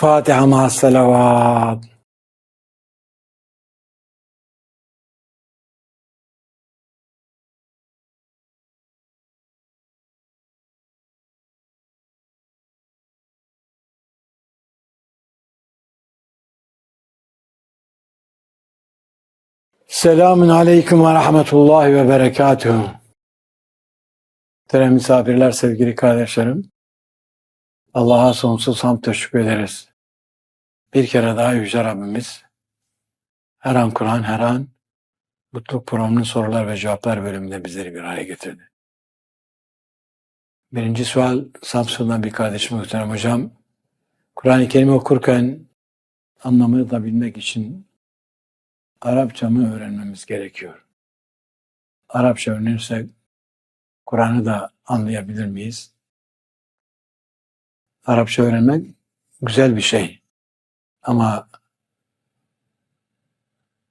Fatiha ma salavat. Selamun aleyküm ve rahmetullahi ve berekatuhu. Muhterem misafirler, sevgili kardeşlerim. Allah'a sonsuz hamd teşekkür ederiz. Bir kere daha Yüce Rabbimiz her an Kur'an, her an Mutluluk Programı'nın sorular ve cevaplar bölümünde bizleri bir araya getirdi. Birinci sual Samsun'dan bir kardeşim muhterem hocam. Kur'an-ı Kerim'i okurken anlamını da bilmek için Arapça mı öğrenmemiz gerekiyor? Arapça öğrenirsek Kur'an'ı da anlayabilir miyiz? Arapça öğrenmek güzel bir şey. Ama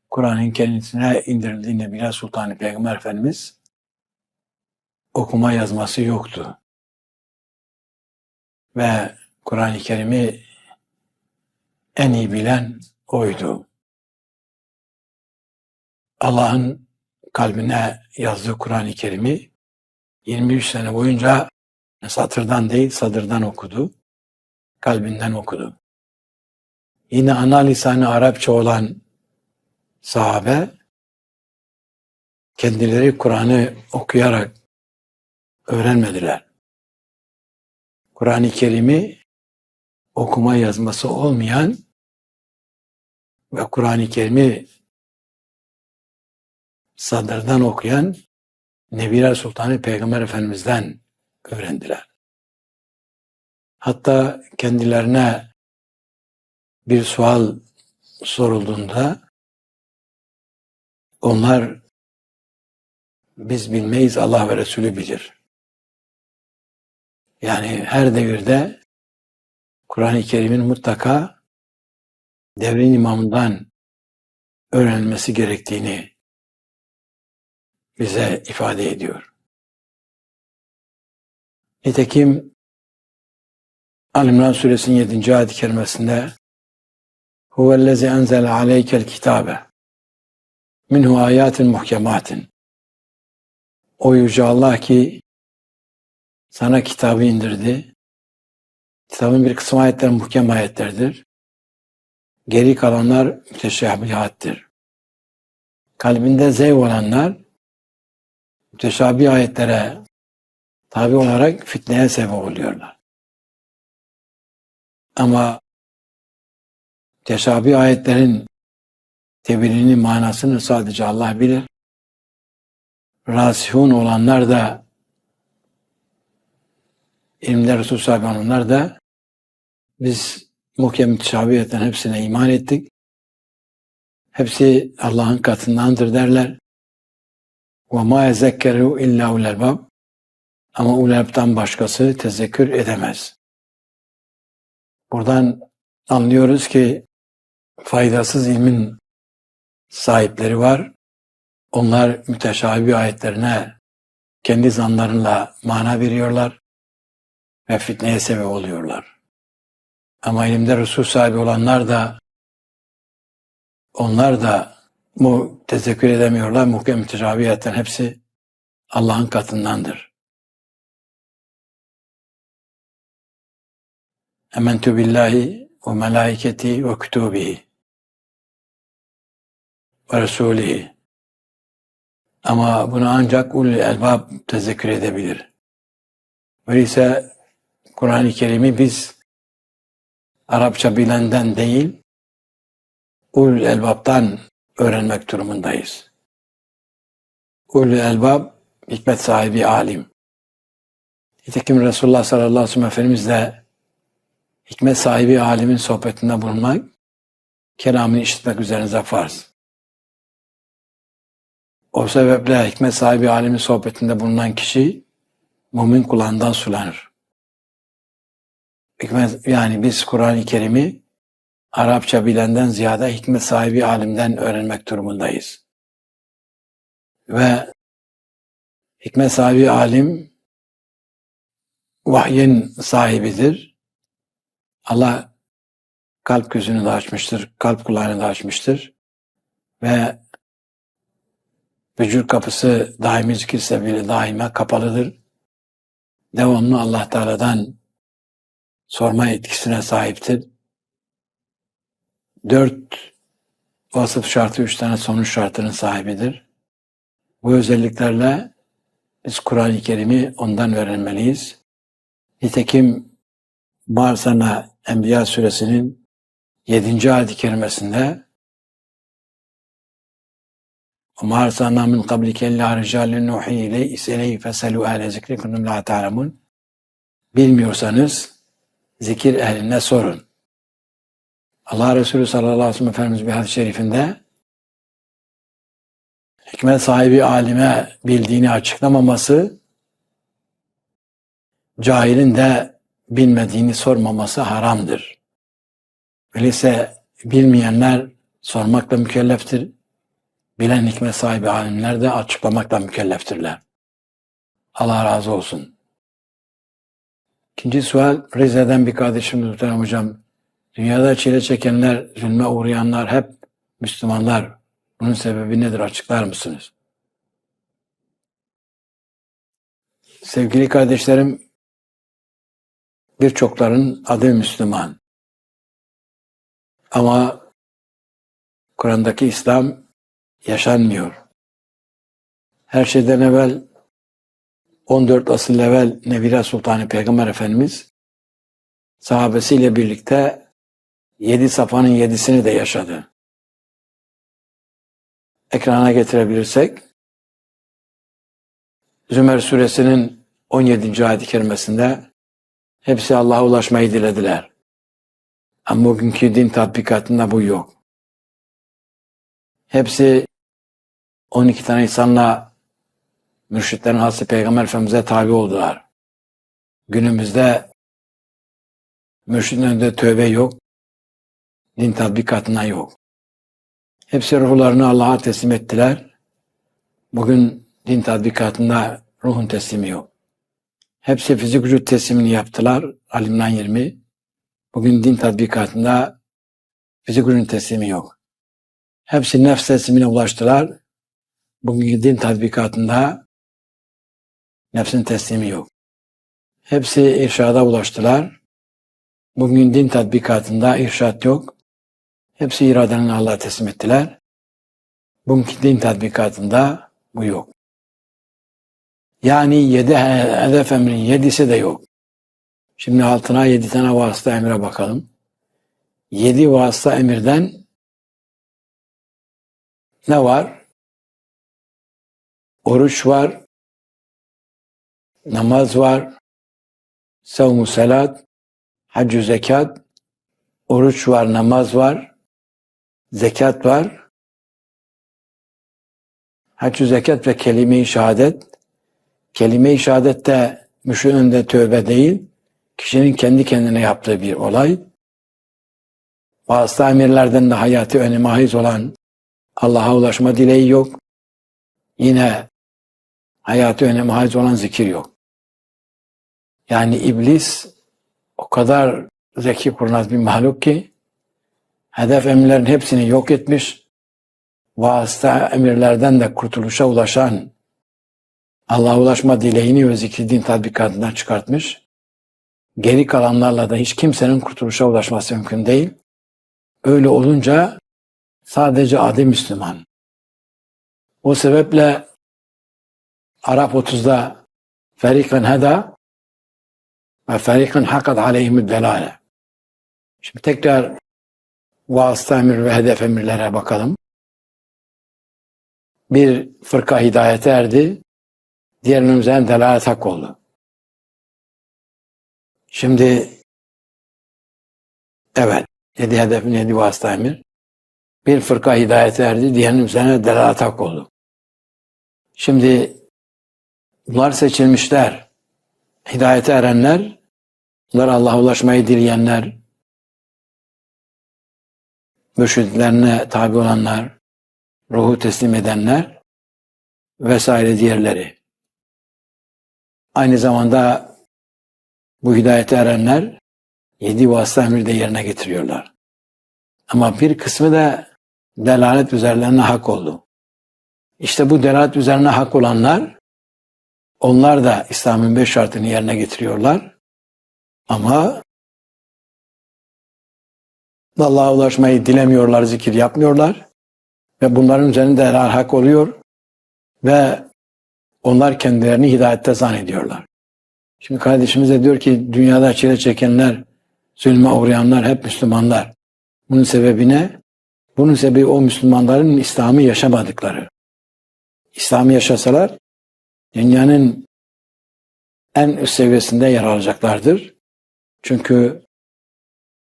Kur'an'ın kendisine indirildiğinde Bilal Sultan Peygamber Efendimiz okuma yazması yoktu. Ve Kur'an-ı Kerim'i en iyi bilen oydu. Allah'ın kalbine yazdığı Kur'an-ı Kerim'i 23 sene boyunca satırdan değil sadırdan okudu. Kalbinden okudu. Yine ana lisanı Arapça olan sahabe kendileri Kur'an'ı okuyarak öğrenmediler. Kur'an-ı Kerim'i okuma yazması olmayan ve Kur'an-ı Kerim'i sadırdan okuyan Nebiler Sultanı Peygamber Efendimiz'den öğrendiler. Hatta kendilerine bir sual sorulduğunda onlar biz bilmeyiz Allah ve Resulü bilir. Yani her devirde Kur'an-ı Kerim'in mutlaka devrin imamından öğrenilmesi gerektiğini bize ifade ediyor. Nitekim Al-İmran suresinin 7. ayet-i kerimesinde Huvellezi enzele aleykel kitabe minhu ayatin muhkematin O Yüce Allah ki sana kitabı indirdi. Kitabın bir kısım ayetleri muhkem ayetlerdir. Geri kalanlar müteşabihattır. Kalbinde zevk olanlar müteşabih ayetlere tabi olarak fitneye sebep oluyorlar. Ama Teşabih ayetlerin tebirini, manasını sadece Allah bilir. Rasihun olanlar da ilimde Resul sahibi olanlar da biz muhkem müteşabihetten hepsine iman ettik. Hepsi Allah'ın katındandır derler. Ve ma yezekkeru illa ulelbab. Ama ulelbaptan başkası tezekkür edemez. Buradan anlıyoruz ki faydasız ilmin sahipleri var. Onlar müteşabih ayetlerine kendi zanlarıyla mana veriyorlar ve fitneye sebep oluyorlar. Ama ilimde Resul sahibi olanlar da onlar da bu tezekkür edemiyorlar. Muhkem müteşabihetten hepsi Allah'ın katındandır. Ementü billahi ve melaiketi ve kütübihi ve resulihi. Ama bunu ancak ul elbab tezekkür edebilir. Öyleyse Kur'an-ı Kerim'i biz Arapça bilenden değil, ul elbaptan öğrenmek durumundayız. Ulul elbab, hikmet sahibi alim. Nitekim Resulullah sallallahu aleyhi ve sellem Efendimiz de hikmet sahibi alimin sohbetinde bulunmak, kelamını işitmek üzerinize farz. O sebeple hikmet sahibi alimin sohbetinde bulunan kişi mümin kulağından sulanır. Hikmet, yani biz Kur'an-ı Kerim'i Arapça bilenden ziyade hikmet sahibi alimden öğrenmek durumundayız. Ve hikmet sahibi alim vahyin sahibidir. Allah kalp gözünü de açmıştır, kalp kulağını da açmıştır. Ve vücut kapısı daimi zikir sebebiyle daima kapalıdır. Devamlı Allah Teala'dan sorma etkisine sahiptir. Dört vasıf şartı, üç tane sonuç şartının sahibidir. Bu özelliklerle biz Kur'an-ı Kerim'i ondan öğrenmeliyiz. Nitekim Barsana Enbiya suresinin 7. ayet-i kerimesinde وَمَا أَرْسَلْنَا مِنْ قَبْلِكَ إِلَّا رِجَالٍ نُوحِي إِلَيْهِ فَسَلُوا أَهْلَ ذِكْرِ كُنْتُمْ لَا تَعْلَمُونَ Bilmiyorsanız zikir ehline sorun. Allah Resulü sallallahu aleyhi ve sellem Efendimiz bir hadis-i şerifinde hikmet sahibi alime bildiğini açıklamaması, cahilin de bilmediğini sormaması haramdır. Öyleyse bilmeyenler sormakla mükelleftir. Bilen hikmet sahibi alimler de açıklamakla mükelleftirler. Allah razı olsun. İkinci sual Rize'den bir kardeşimiz muhterem hocam. Dünyada çile çekenler, zulme uğrayanlar hep Müslümanlar. Bunun sebebi nedir açıklar mısınız? Sevgili kardeşlerim, birçokların adı Müslüman. Ama Kur'an'daki İslam yaşanmıyor. Her şeyden evvel 14 asıl evvel Nebira Sultanı Peygamber Efendimiz sahabesiyle birlikte yedi safanın yedisini de yaşadı. Ekrana getirebilirsek Zümer suresinin 17. ayet-i kerimesinde hepsi Allah'a ulaşmayı dilediler. Ama bugünkü din tatbikatında bu yok. Hepsi 12 tane insanla mürşitlerin hası Peygamber Efendimiz'e tabi oldular. Günümüzde mürşidin önünde tövbe yok, din tatbikatına yok. Hepsi ruhlarını Allah'a teslim ettiler. Bugün din tatbikatında ruhun teslimi yok. Hepsi fizik vücut teslimini yaptılar. Alimran 20. Bugün din tatbikatında fizik vücudun teslimi yok. Hepsi nefs teslimine ulaştılar. Bugünkü din tatbikatında nefsin teslimi yok. Hepsi irşada ulaştılar. Bugün din tatbikatında irşat yok. Hepsi iradenin Allah'a teslim ettiler. Bugünkü din tatbikatında bu yok. Yani yedi hedef emrin yedisi de yok. Şimdi altına yedi tane vasıta emre bakalım. Yedi vasıta emirden ne var? Oruç var, namaz var, savmu salat, haccü zekat, oruç var, namaz var, zekat var, haccü zekat ve kelime-i şehadet. Kelime-i şehadet de müşrin önünde tövbe değil, kişinin kendi kendine yaptığı bir olay. Bazı emirlerden de hayatı haiz olan Allah'a ulaşma dileği yok. Yine hayatı önemi haiz olan zikir yok. Yani iblis o kadar zeki kurnaz bir mahluk ki hedef emirlerin hepsini yok etmiş. Vasıta emirlerden de kurtuluşa ulaşan Allah'a ulaşma dileğini ve zikri din tatbikatından çıkartmış. Geri kalanlarla da hiç kimsenin kurtuluşa ulaşması mümkün değil. Öyle olunca sadece adı Müslüman. O sebeple Arap 30'da ferikan heda ve ferikan hakat aleyhimü delale. Şimdi tekrar vasıta emir ve hedef emirlere bakalım. Bir fırka hidayete erdi, diğerinin üzerine delalet hak oldu. Şimdi evet, yedi hedefin yedi vasıta emir. Bir fırka hidayete erdi, diğerinin üzerine delalet hak oldu. Şimdi bunlar seçilmişler. Hidayete erenler, bunlar Allah'a ulaşmayı dileyenler, mürşidlerine tabi olanlar, ruhu teslim edenler vesaire diğerleri. Aynı zamanda bu hidayete erenler yedi vasıta emri de yerine getiriyorlar. Ama bir kısmı da delalet üzerlerine hak oldu. İşte bu delalet üzerine hak olanlar onlar da İslam'ın beş şartını yerine getiriyorlar. Ama Allah'a ulaşmayı dilemiyorlar, zikir yapmıyorlar. Ve bunların üzerinde helal hak oluyor. Ve onlar kendilerini hidayette zannediyorlar. Şimdi kardeşimiz de diyor ki dünyada çile çekenler, zulme uğrayanlar hep Müslümanlar. Bunun sebebi ne? Bunun sebebi o Müslümanların İslam'ı yaşamadıkları. İslam'ı yaşasalar dünyanın en üst seviyesinde yer alacaklardır. Çünkü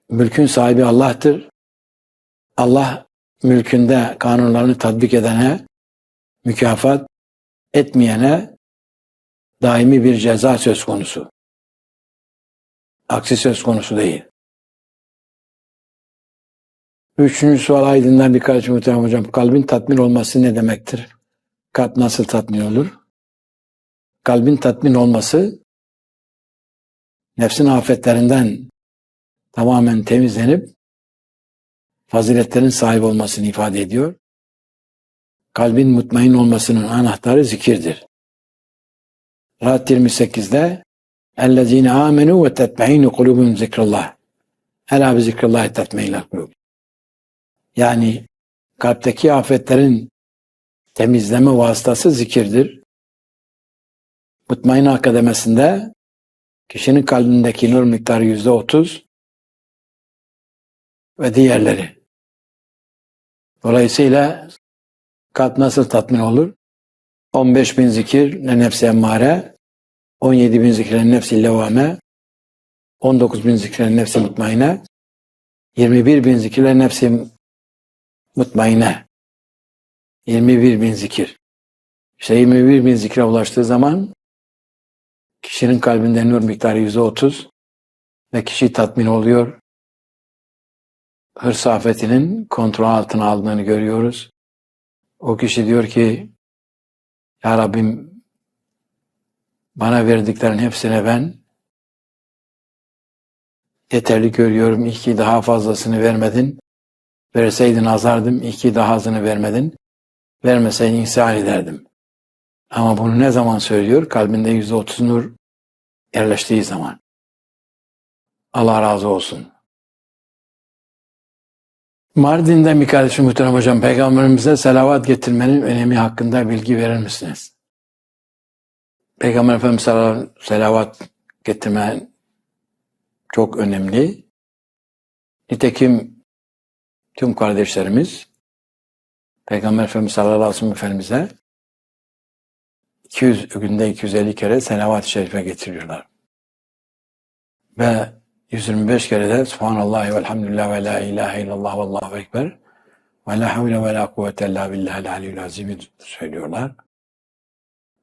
mülkün sahibi Allah'tır. Allah mülkünde kanunlarını tatbik edene mükafat etmeyene daimi bir ceza söz konusu. Aksi söz konusu değil. Üçüncü sual aydından birkaç muhtemelen hocam. Kalbin tatmin olması ne demektir? Kalp nasıl tatmin olur? Kalbin tatmin olması nefsin afetlerinden tamamen temizlenip faziletlerin sahip olmasını ifade ediyor. Kalbin mutmain olmasının anahtarı zikirdir. Rahat 28'de اَلَّذ۪ينَ آمَنُوا وَتَتْمَعِينُ قُلُوبُهُمْ ذِكْرَ اللّٰهِ Ela bi zikrillahi tetmeyle kulub. Yani kalpteki afetlerin temizleme vasıtası zikirdir. Mutmain akademesinde kişinin kalbindeki nur miktarı yüzde otuz ve diğerleri. Dolayısıyla kalp nasıl tatmin olur? 15 bin zikir ne nefsi emmare, 17 bin zikir nefsi levame, 19 bin zikir nefsi mutmaine, 21 bin zikir nefsi mutmaine. 21 bin zikir. İşte 21 bin zikre ulaştığı zaman kişinin kalbinde nur miktarı yüzde otuz ve kişi tatmin oluyor. Hırs afetinin kontrol altına aldığını görüyoruz. O kişi diyor ki Ya Rabbim bana verdiklerin hepsine ben yeterli görüyorum. İyi ki daha fazlasını vermedin. Verseydin azardım. İyi ki daha azını vermedin. Vermeseydin insan ederdim. Ama bunu ne zaman söylüyor? Kalbinde yüzde otuz nur yerleştiği zaman. Allah razı olsun. Mardin'den bir kardeşim muhterem hocam, Peygamberimize selavat getirmenin önemi hakkında bilgi verir misiniz? Peygamber Efendimiz selavat getirmen çok önemli. Nitekim tüm kardeşlerimiz Peygamber Efendimiz sallallahu aleyhi ve Efendimiz'e 200 günde 250 kere selavat-ı şerife getiriyorlar. Ve 125 kere de Subhanallah ve elhamdülillah ve la ilahe illallah ve allahu ekber ve la havle ve la kuvvete illa billahil aliyyül azim söylüyorlar.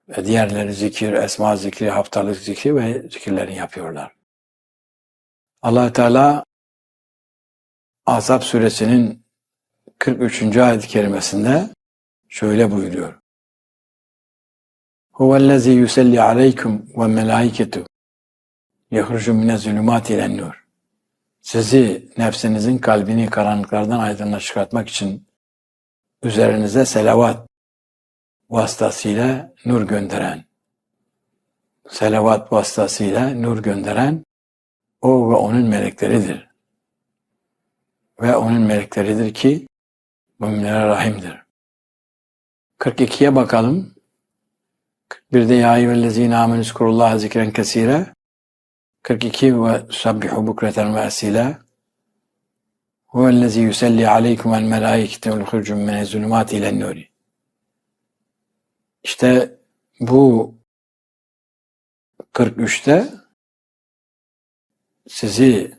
Ve diğerleri zikir, esma zikri, haftalık zikri ve zikirlerini yapıyorlar. allah Teala Azap suresinin 43. ayet-i kerimesinde şöyle buyuruyor. Huvellezî yusalli aleykum ve melâiketu yehrucu mine zulümâti ilen nur. Sizi nefsinizin kalbini karanlıklardan aydınlığa çıkartmak için üzerinize selavat vasıtasıyla nur gönderen, selavat vasıtasıyla nur gönderen o ve onun melekleridir. Ve onun melekleridir ki müminlere rahimdir. 42'ye bakalım. 41'de ya eyyühellezine amenü zkurullaha zikren kesire 42 ve sabbihu bukreten ve asila huvellezî yusalli aleykum el melâikete vel hurcum mine zulümâti ilen nuri İşte bu 43'te sizi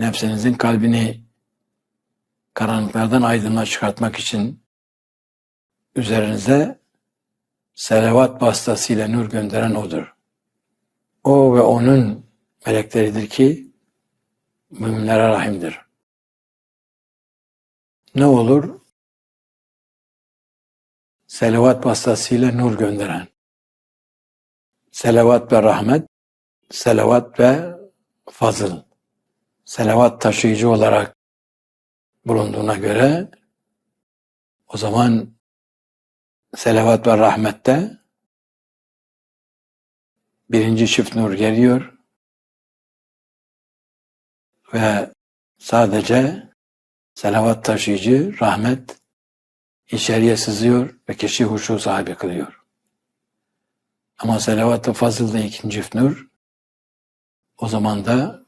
nefsinizin kalbini karanlıklardan aydınlığa çıkartmak için üzerinize selavat vasıtasıyla nur gönderen O'dur. O ve O'nun melekleridir ki müminlere rahimdir. Ne olur? Selavat vasıtasıyla nur gönderen. Selavat ve rahmet, selavat ve fazıl. Selavat taşıyıcı olarak bulunduğuna göre o zaman selavat ve rahmette birinci çift nur geliyor ve sadece selavat taşıyıcı rahmet içeriye sızıyor ve kişi huşu sahibi kılıyor. Ama selavat-ı fazılda ikinci çift nur o zaman da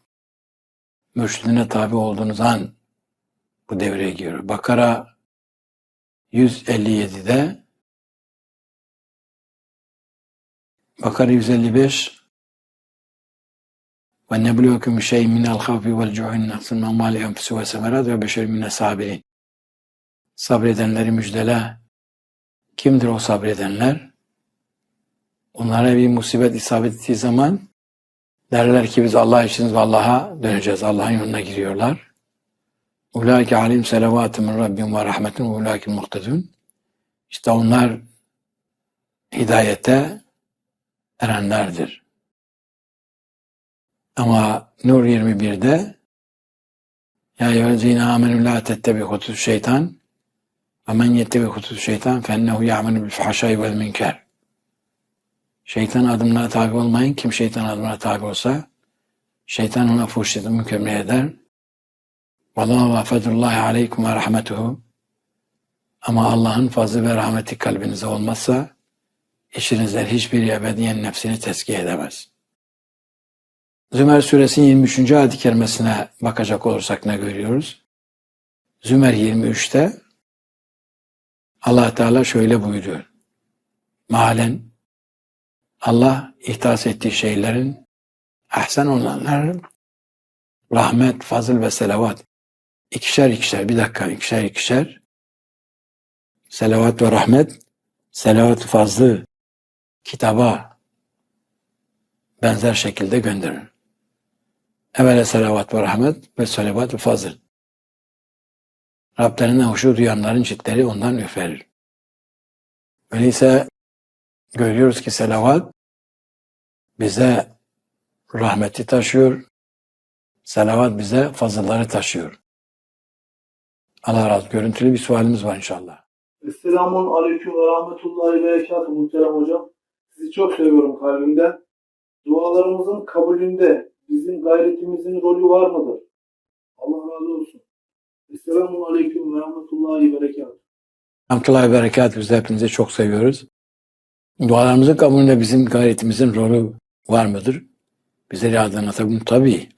mürşidine tabi olduğunuz an bu devreye giriyor. Bakara 157'de Bakara 155 ve nebluvekum şey minel havfi vel cu'in naqsin min mali enfusi ve semerat ve beşer mine sabirin. Sabredenleri müjdele. Kimdir o sabredenler? Onlara bir musibet isabet ettiği zaman derler ki biz Allah için Allah'a döneceğiz. Allah'ın yoluna giriyorlar. Ulaike alim selavatü min Rabbim ve rahmetun ve ulaike muhtedun. İşte onlar hidayete erenlerdir. Ama Nur 21'de Ya eyyühellezine amenü la tettebi hutus şeytan ve men yettebi hutus şeytan fennehu ya'menu bil fahşai vel münker. Şeytan adımına tabi olmayın. Kim şeytan adımına tabi olsa şeytan ona fuhşeti mükemmel eder. Vallahu ve fedlullahi aleykum ve. Ama Allah'ın fazlı ve rahmeti kalbinize olmazsa işinizden hiçbir ebediyen nefsini tezkiye edemez. Zümer suresinin 23. ayet-i kerimesine bakacak olursak ne görüyoruz? Zümer 23'te Allah Teala şöyle buyuruyor. Malen Allah ihtas ettiği şeylerin ahsen olanların rahmet, fazıl ve selavat ikişer ikişer bir dakika ikişer ikişer selavat ve rahmet selavat fazlı kitaba benzer şekilde gönderir. Evvela selavat ve rahmet ve selavat ve fazıl. Rablerinden hoşu duyanların ciltleri ondan üferir. Öyleyse görüyoruz ki selavat bize rahmeti taşıyor. Selavat bize fazlaları taşıyor. Allah razı. Görüntülü bir sualimiz var inşallah. Esselamun Aleyküm ve Rahmetullahi ve Berekatuhu muhterem hocam. Sizi çok seviyorum kalbimden. Dualarımızın kabulünde bizim gayretimizin rolü var mıdır? Allah razı olsun. Esselamun Aleyküm ve Rahmetullahi ve Berekatuhu. Rahmetullahi ve berekat biz hepinizi çok seviyoruz. Dualarımızın kabulünde bizim gayretimizin rolü var mıdır? Bize riayet anlatabilir Tabii.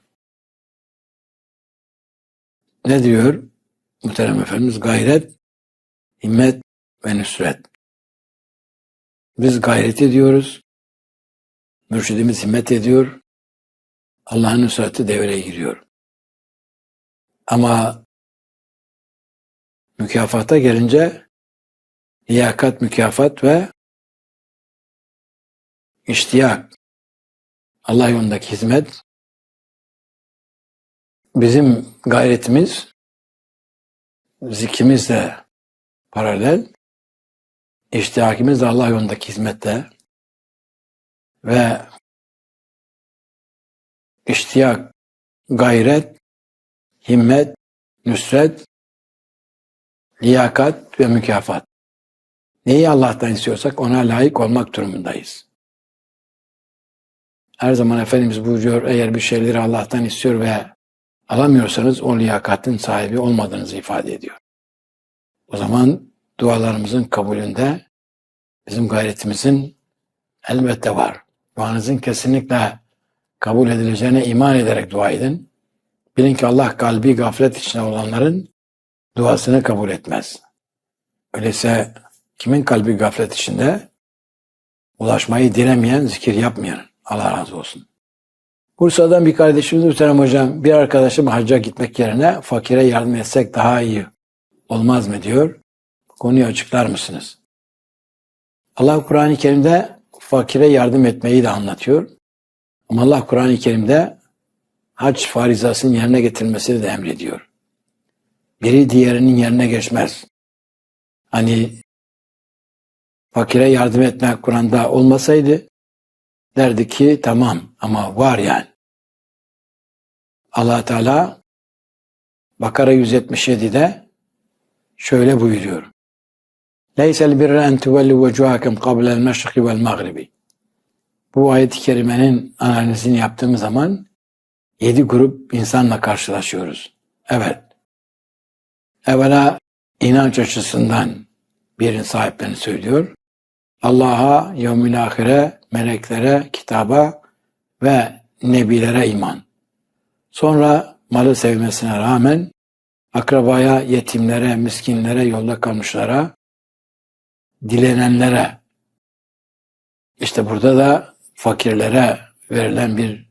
Ne diyor muhterem Efendimiz? Gayret, himmet ve nüsret. Biz gayret ediyoruz. Mürşidimiz himmet ediyor. Allah'ın nusreti devreye giriyor. Ama mükafata gelince liyakat mükafat ve iştiyak Allah yolundaki hizmet bizim gayretimiz zikrimizle paralel iştiyakimiz de Allah yolundaki hizmette ve iştiyak, gayret, himmet, nüsret, liyakat ve mükafat. Neyi Allah'tan istiyorsak ona layık olmak durumundayız. Her zaman Efendimiz buyuruyor eğer bir şeyleri Allah'tan istiyor ve alamıyorsanız o liyakatin sahibi olmadığınızı ifade ediyor. O zaman dualarımızın kabulünde bizim gayretimizin elbette var. Duanızın kesinlikle kabul edileceğine iman ederek dua edin. Bilin ki Allah kalbi gaflet içinde olanların duasını kabul etmez. Öyleyse kimin kalbi gaflet içinde? Ulaşmayı dilemeyen, zikir yapmayan. Allah razı olsun. Bursa'dan bir kardeşimiz Muhterem Hocam, bir arkadaşım hacca gitmek yerine fakire yardım etsek daha iyi olmaz mı diyor. Konuyu açıklar mısınız? Allah Kur'an-ı Kerim'de fakire yardım etmeyi de anlatıyor. Ama Allah Kur'an-ı Kerim'de hac farizasının yerine getirilmesini de emrediyor. Biri diğerinin yerine geçmez. Hani fakire yardım etmek Kur'an'da olmasaydı derdi ki tamam ama var yani. allah Teala Bakara 177'de şöyle buyuruyor. Leysel birre en tuvelli vecuhakem kablel meşriki vel mağribi. Bu ayet-i kerimenin analizini yaptığımız zaman yedi grup insanla karşılaşıyoruz. Evet. Evvela inanç açısından birin sahiplerini söylüyor. Allah'a, yevmil ahire, meleklere, kitaba ve nebilere iman. Sonra malı sevmesine rağmen akrabaya, yetimlere, miskinlere, yolda kalmışlara, dilenenlere, işte burada da fakirlere verilen bir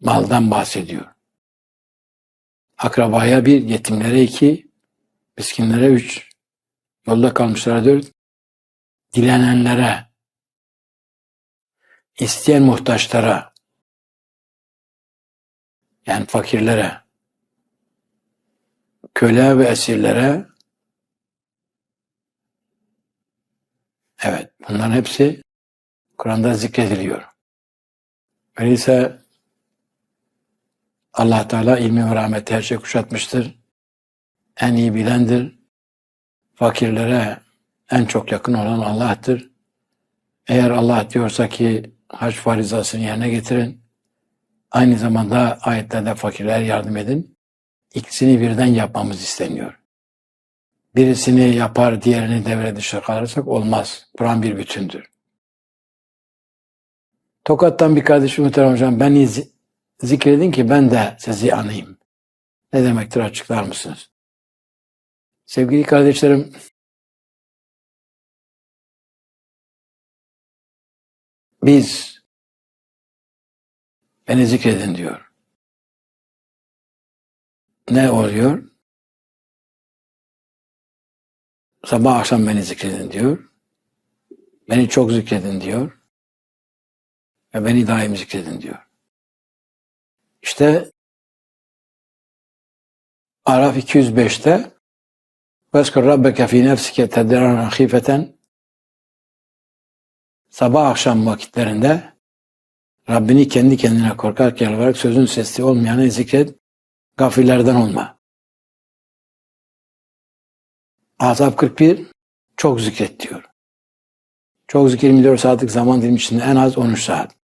maldan bahsediyor. Akrabaya bir, yetimlere iki, miskinlere üç, yolda kalmışlara dört, dilenenlere, isteyen muhtaçlara, yani fakirlere, köle ve esirlere, evet bunların hepsi Kur'an'da zikrediliyor. Öyleyse allah Teala ilmi ve rahmeti her şey kuşatmıştır. En iyi bilendir. Fakirlere en çok yakın olan Allah'tır. Eğer Allah diyorsa ki hac farizasını yerine getirin, aynı zamanda ayetlerde fakirlere yardım edin. İkisini birden yapmamız isteniyor. Birisini yapar, diğerini devre dışı kalırsak olmaz. Kur'an bir bütündür. Tokat'tan bir kardeşim muhterem hocam beni zi- zikredin ki ben de sizi anayım. Ne demektir açıklar mısınız? Sevgili kardeşlerim, biz beni zikredin diyor. Ne oluyor? Sabah akşam beni zikredin diyor. Beni çok zikredin diyor. Ve beni daim zikredin diyor. İşte Araf 205'te Veskır Rabbeke fi nefsike tedran hafifeten sabah akşam vakitlerinde Rabbini kendi kendine korkarak yalvararak sözün sesli olmayanı zikret, gafillerden olma. Azap 41 çok zikret diyor. Çok zikir 24 saatlik zaman dilimi içinde en az 13 saat.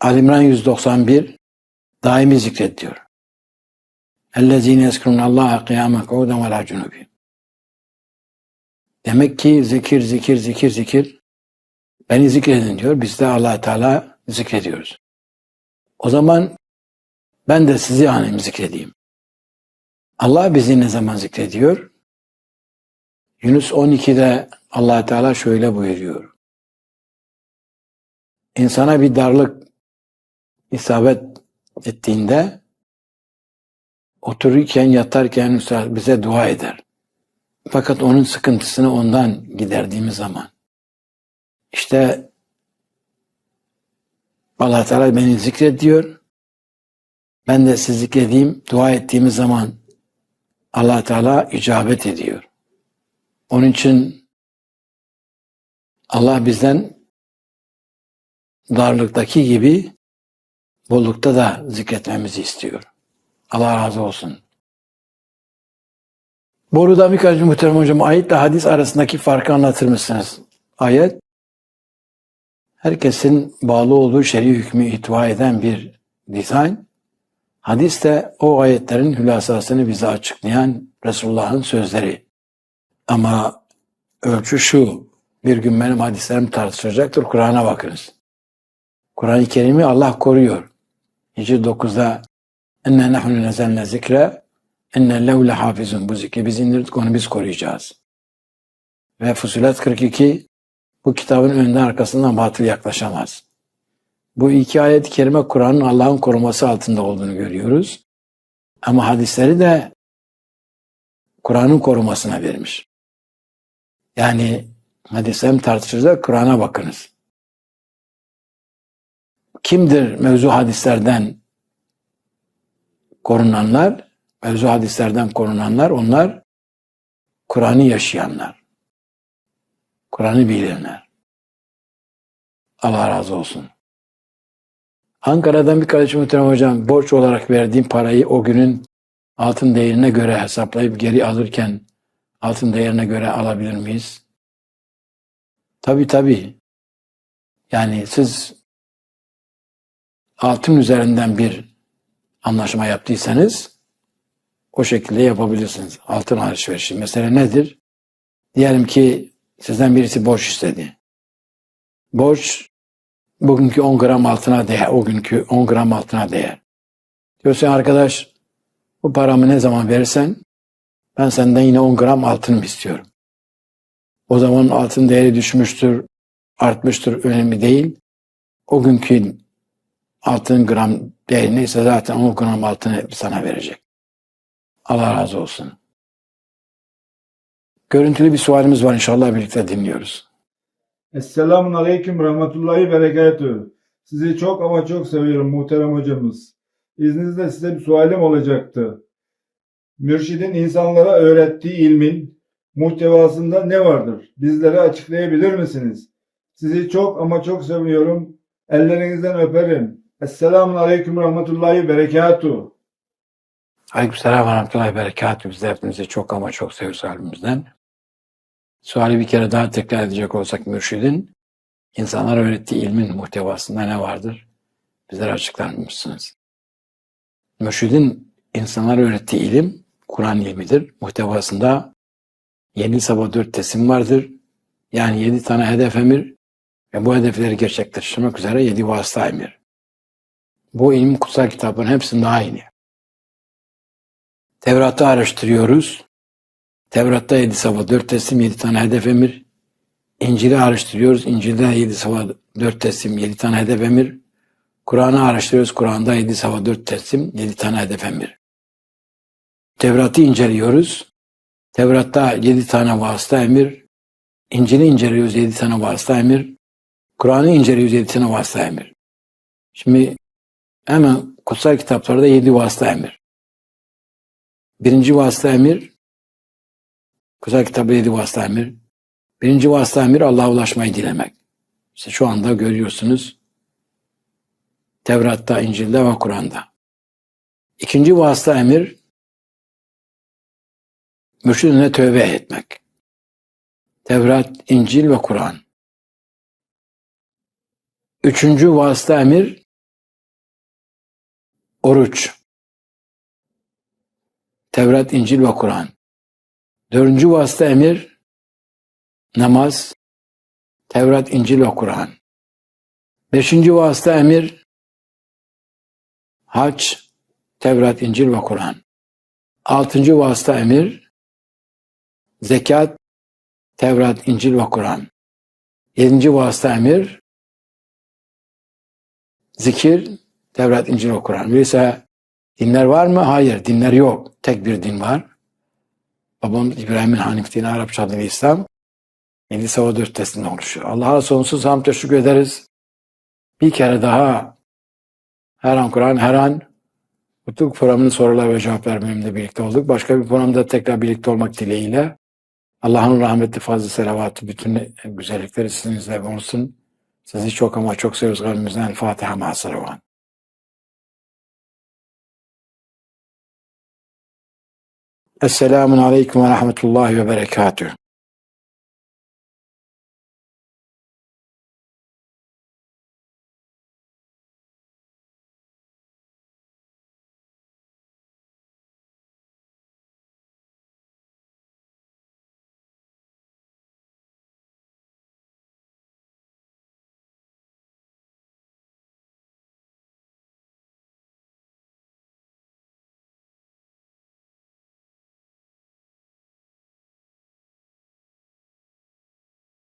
Alimran 191 daimi zikret diyor. Ellezine yeskurun Allah'a kıyamen kuvden ve la cunubin. Demek ki zikir, zikir, zikir, zikir beni zikredin diyor. Biz de allah Teala zikrediyoruz. O zaman ben de sizi anayım zikredeyim. Allah bizi ne zaman zikrediyor? Yunus 12'de allah Teala şöyle buyuruyor. İnsana bir darlık isabet ettiğinde otururken yatarken bize dua eder. Fakat onun sıkıntısını ondan giderdiğimiz zaman işte Allah Teala beni zikrediyor. Ben de sizi zikredeyim, dua ettiğimiz zaman Allah Teala icabet ediyor. Onun için Allah bizden darlıktaki gibi bollukta da zikretmemizi istiyor. Allah razı olsun. Boru'da birkaç muhterem hocam ayetle hadis arasındaki farkı anlatır mısınız? Ayet herkesin bağlı olduğu şer'i hükmü ihtiva eden bir dizayn. Hadis de o ayetlerin hülasasını bize açıklayan Resulullah'ın sözleri. Ama ölçü şu, bir gün benim hadislerim tartışılacaktır, Kur'an'a bakınız. Kur'an-ı Kerim'i Allah koruyor. Hicr 9'da enne nahnu nezelne zikre enne lehu hafizun bu zikri biz indirdik onu biz koruyacağız. Ve Fusilet 42 bu kitabın önünden arkasından batıl yaklaşamaz. Bu iki ayet-i kerime Kur'an'ın Allah'ın koruması altında olduğunu görüyoruz. Ama hadisleri de Kur'an'ın korumasına vermiş. Yani hadislerim tartışılacak Kur'an'a bakınız. Kimdir mevzu hadislerden korunanlar? Mevzu hadislerden korunanlar onlar Kur'an'ı yaşayanlar. Kur'an'ı bilenler. Allah razı olsun. Ankara'dan bir kardeşim muhterem hocam borç olarak verdiğim parayı o günün altın değerine göre hesaplayıp geri alırken altın değerine göre alabilir miyiz? Tabii tabii. Yani siz altın üzerinden bir anlaşma yaptıysanız o şekilde yapabilirsiniz. Altın alışverişi. Mesela nedir? Diyelim ki sizden birisi borç istedi. Borç bugünkü 10 gram altına değer. O günkü 10 gram altına değer. Diyorsun arkadaş bu paramı ne zaman verirsen ben senden yine 10 gram altın istiyorum. O zaman altın değeri düşmüştür, artmıştır önemli değil. O günkü altın gram değeri neyse zaten 10 gram altını sana verecek. Allah razı olsun. Görüntülü bir sualimiz var inşallah birlikte dinliyoruz. Esselamun Aleyküm Rahmetullahi Berekatühü. Sizi çok ama çok seviyorum muhterem hocamız. İzninizle size bir sualim olacaktı. Mürşidin insanlara öğrettiği ilmin muhtevasında ne vardır? Bizlere açıklayabilir misiniz? Sizi çok ama çok seviyorum. Ellerinizden öperim. Esselamun Aleyküm Rahmetullahi Berekatühü. Aleykümselam ve rahmetullahi berekatü. Biz hepinizi çok ama çok seviyoruz kalbimizden. Suali bir kere daha tekrar edecek olsak mürşidin insanlara öğrettiği ilmin muhtevasında ne vardır? Bizlere açıklar mısınız? Mürşidin insanlara öğrettiği ilim Kur'an ilmidir. Muhtevasında yedi sabah dört tesim vardır. Yani yedi tane hedef emir ve bu hedefleri gerçekleştirmek üzere yedi vasıta emir. Bu ilim kutsal kitabın hepsinde aynı. Tevrat'ı araştırıyoruz. Tevrat'ta yedi sabah dört teslim yedi tane hedef emir. İncil'i araştırıyoruz. İncil'de yedi sabah dört teslim yedi tane hedef emir. Kur'an'ı araştırıyoruz. Kur'an'da yedi sabah dört teslim yedi tane hedef emir. Tevrat'ı inceliyoruz. Tevrat'ta yedi tane vasıta emir. İncil'i inceliyoruz. Yedi tane vasıta emir. Kur'an'ı inceliyoruz. Yedi tane vasıta emir. Şimdi hemen kutsal kitaplarda yedi vasıta emir. Birinci vasıta emir, kutsal kitabı yedi vasıta emir. Birinci vasıta emir Allah'a ulaşmayı dilemek. İşte şu anda görüyorsunuz Tevrat'ta, İncil'de ve Kur'an'da. İkinci vasıta emir mürşidine tövbe etmek. Tevrat, İncil ve Kur'an. Üçüncü vasıta emir oruç. Tevrat, İncil ve Kur'an. Dördüncü vasıta emir namaz, Tevrat, İncil ve Kur'an. Beşinci vasıta emir hac, Tevrat, İncil ve Kur'an. Altıncı vasıta emir zekat, Tevrat, İncil ve Kur'an. Yedinci vasıta emir zikir, Tevrat, İncil ve Kur'an. Öyleyse dinler var mı? Hayır, dinler yok. Tek bir din var. Babam İbrahim'in Hanif dini, Arapça adıyla İslam. Yedi Sava dört testinden oluşuyor. Allah'a sonsuz hamd teşekkür ederiz. Bir kere daha her an Kur'an, her an Kutluk programının sorular ve cevaplar bölümünde birlikte olduk. Başka bir programda tekrar birlikte olmak dileğiyle Allah'ın rahmeti, fazla selavatı, bütün güzellikleri sizinle olsun. Sizi çok ama çok seviyoruz kalbimizden. Fatiha ma'asalavan. Esselamun Aleyküm ve Rahmetullahi ve Berekatühü.